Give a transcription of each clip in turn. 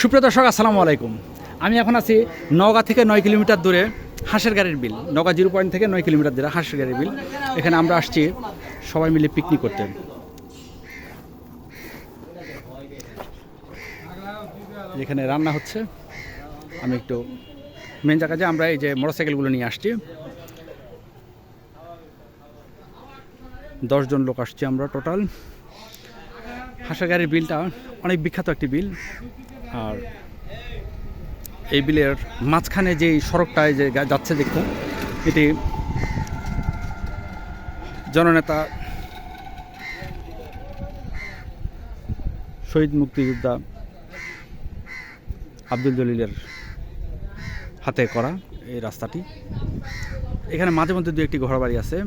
সুপ্রিয় দর্শক, আসসালামু আলাইকুম। আমি এখন আছি নওগাঁ থেকে নয় কিলোমিটার দূরে হাঁসের গাড়ির বিল, নওগাঁ জিরো পয়েন্ট থেকে নয় কিলোমিটার দূরে হাঁসের গাড়ির বিল। এখানে আমরা আসছি সবাই মিলে পিকনিক করতে। এখানে রান্না হচ্ছে, আমি একটু মেন জায়গা যে আমরা এই যে মোটরসাইকেলগুলো নিয়ে আসছি। দশজন লোক আসছি আমরা টোটাল হাঁসের গাড়ির বিলটা অনেক বিখ্যাত একটি বিল। আর এই বিলের মাঝখানে যেই সড়কটায় যে যাচ্ছে দেখুন এটি জননেতা শহীদ মুক্তিযোদ্ধা আব্দুল জলিলের হাতে করা এই রাস্তাটি। এখানে মাঝে মধ্যে দু একটি ঘর বাড়ি আছে।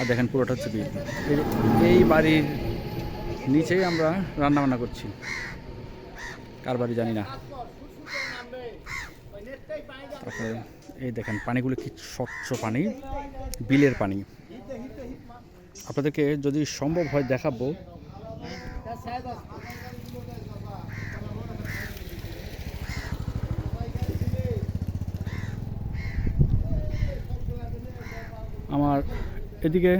আর দেখেন পুরোটা হচ্ছে এই- বাড়ির নিচেই আমরা রান্না বান্না করছি। কার বাড়ি জানি না। তারপরে এই দেখেন পানিগুলো কি স্বচ্ছ পানি, বিলের পানি। আপনাদেরকে যদি সম্ভব হয় দেখাবো। আমার এদিকে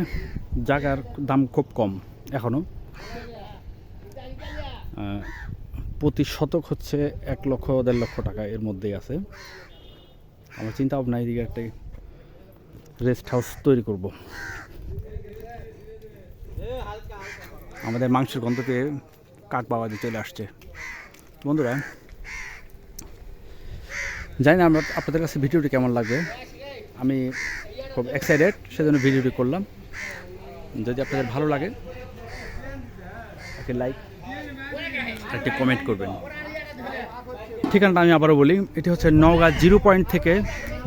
জায়গার দাম খুব কম এখনও প্রতি শতক হচ্ছে এক লক্ষ, দেড় লক্ষ টাকা এর মধ্যেই আছে। আমার চিন্তা ভাবনা, এদিকে একটা রেস্ট হাউস তৈরি করব। আমাদের মাংসের গন্ধ পেয়ে কাক বাবাজি চলে আসছে। বন্ধুরা, জানি না আমরা আপনাদের কাছে ভিডিওটি কেমন লাগবে। আমি খুব এক্সাইটেড সেজন্য ভিডিওটি করলাম। যদি আপনাদের ভালো লাগে একটি লাইক একটি কমেন্ট করবেন। ঠিকানাটা আমি আবারও বলি, এটি হচ্ছে নওগাঁ জিরো পয়েন্ট থেকে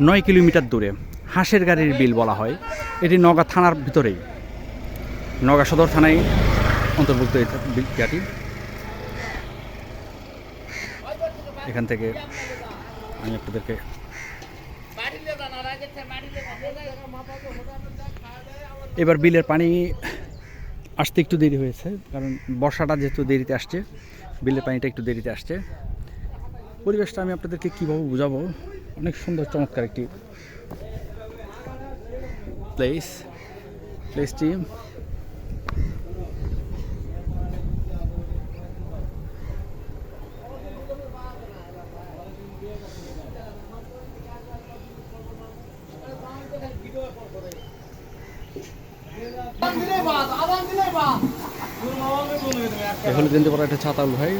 নয় কিলোমিটার দূরে। হাঁসের গাড়ির বিল বলা হয়। এটি নওগাঁ থানার ভিতরেই। নওগাঁ সদর থানায় অন্তর্ভুক্ত বিলটি। এখান থেকে আমি আপনাদেরকে এবার বিলের পানি আসতে একটু দেরি হয়েছে, কারণ বর্ষাটা যেহেতু দেরিতে আসছে, বিলের পানিটা একটু দেরিতে আসছে। পরিবেশটা আমি আপনাদেরকে কীভাবে বোঝাবো? অনেক সুন্দর, চমৎকার একটি প্লেস প্লেসটি এ হলো কিন্তু পরে একটা ছাতাউল ভাই।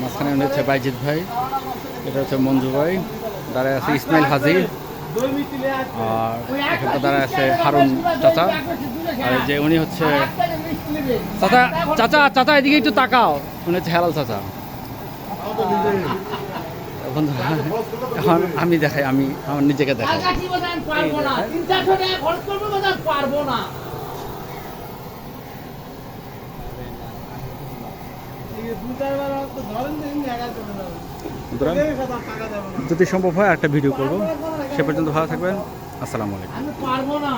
মাঝখানে হচ্ছে বাইজিৎ ভাই, এটা হচ্ছে মঞ্জু ভাই, দাঁড়ায় আছে ইসমাইল হাজি, আর এখানটা দাঁড়ায় আছে হারুন চাচা। আর যে উনি হচ্ছে চাচা চাচা চাচা, এদিকে একটু তাকাও। উনি হচ্ছে হেলাল চাচা। বন্ধুরা, এখন আমি দেখাই আমি আমার নিজেকে দেখাই। পারব না। তিন চারশো টাকা খরচ করব বাজার পারব না। বন্ধুরা, যদি সম্ভব হয় একটা ভিডিও করব। সে পর্যন্ত ভালো থাকবেন। আসসালামু আলাইকুম। পারব না।